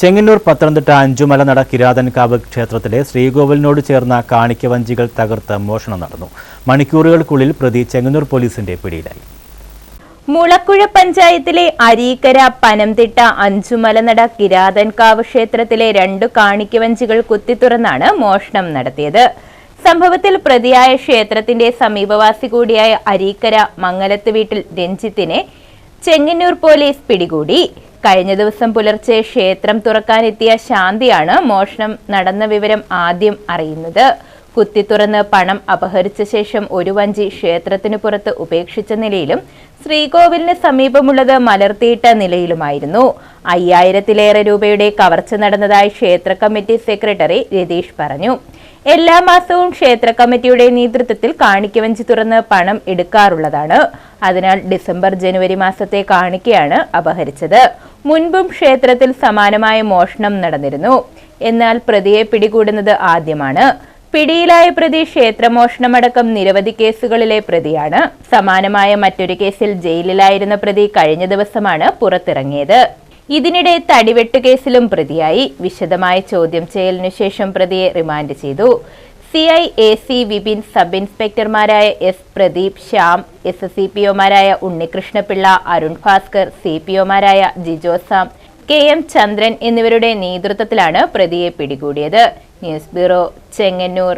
ചെങ്ങന്നൂർ പത്തനംതിട്ട അഞ്ചുമല നട കിരാതൻകാവ് ക്ഷേത്രത്തിലെ ശ്രീകോവിലിനോട് ചേർന്ന കാണിക്കവഞ്ചികൾ തകർത്ത് മോഷണം നടന്നു. മണിക്കൂറുകൾക്കുള്ളിൽ പ്രതി ചെങ്ങന്നൂർ പോലീസിന്റെ പിടിയിലായി. മുളക്കുഴ പഞ്ചായത്തിലെ അരീക്കര പനംതിട്ട അഞ്ചുമലനട കിരാതൻകാവ് ക്ഷേത്രത്തിലെ രണ്ടു കാണിക്കവഞ്ചികൾ കുത്തിത്തുറന്നാണ് മോഷണം നടത്തിയത്. സംഭവത്തിൽ പ്രതിയായ ക്ഷേത്രത്തിന്റെ സമീപവാസി കൂടിയായ അരീക്കര മംഗലത്ത് വീട്ടിൽ രഞ്ജിത്തിനെ ചെങ്ങന്നൂർ പോലീസ് പിടികൂടി. കഴിഞ്ഞ ദിവസം പുലർച്ചെ ക്ഷേത്രം തുറക്കാനെത്തിയ ശാന്തിയാണ് മോഷണം നടന്ന വിവരം ആദ്യം അറിയുന്നത്. കുത്തിത്തുറന്ന് പണം അപഹരിച്ച ശേഷം ഒരു വഞ്ചി ക്ഷേത്രത്തിനു പുറത്ത് ഉപേക്ഷിച്ച നിലയിലും ശ്രീകോവിലിന് സമീപമുള്ളത് മലർത്തിയിട്ട നിലയിലുമായിരുന്നു. അയ്യായിരത്തിലേറെ രൂപയുടെ കവർച്ച നടന്നതായി ക്ഷേത്ര കമ്മിറ്റി സെക്രട്ടറി രതീഷ് പറഞ്ഞു. എല്ലാ മാസവും ക്ഷേത്ര കമ്മിറ്റിയുടെ നേതൃത്വത്തിൽ കാണിക്കവഞ്ചി തുറന്ന് പണം എടുക്കാറുള്ളതാണ്. അതിനാൽ ഡിസംബർ ജനുവരി മാസത്തെ കാണിക്കയാണ് അപഹരിച്ചത്. മുൻപും ക്ഷേത്രത്തിൽ സമാനമായ മോഷണം നടന്നിരുന്നു. എന്നാൽ പ്രതിയെ പിടികൂടുന്നത് ആദ്യമാണ്. പിടിയിലായ പ്രതി ക്ഷേത്രമോഷണമടക്കം നിരവധി കേസുകളിലെ പ്രതിയാണ്. സമാനമായ മറ്റൊരു കേസിൽ ജയിലിലായിരുന്ന പ്രതി കഴിഞ്ഞ ദിവസമാണ് പുറത്തിറങ്ങിയത്. ഇതിനിടെ തടിവെട്ട് കേസിലും പ്രതിയായി. വിശദമായ ചോദ്യം ചെയ്യലിനു ശേഷം പ്രതിയെ റിമാൻഡ് ചെയ്തു. C I A C Vipin sub ഇൻസ്പെക്ടർമാരായ S Pradeep Shyam S C P ഒമാരായ Unnikrishnapillai Arun Bhaskar C P ഒമാരായ ജിജോ സാം കെ എം ചന്ദ്രൻ എന്നിവരുടെ നേതൃത്വത്തിലാണ് പ്രതിയെ പിടികൂടിയത്. News bureau Chengannur.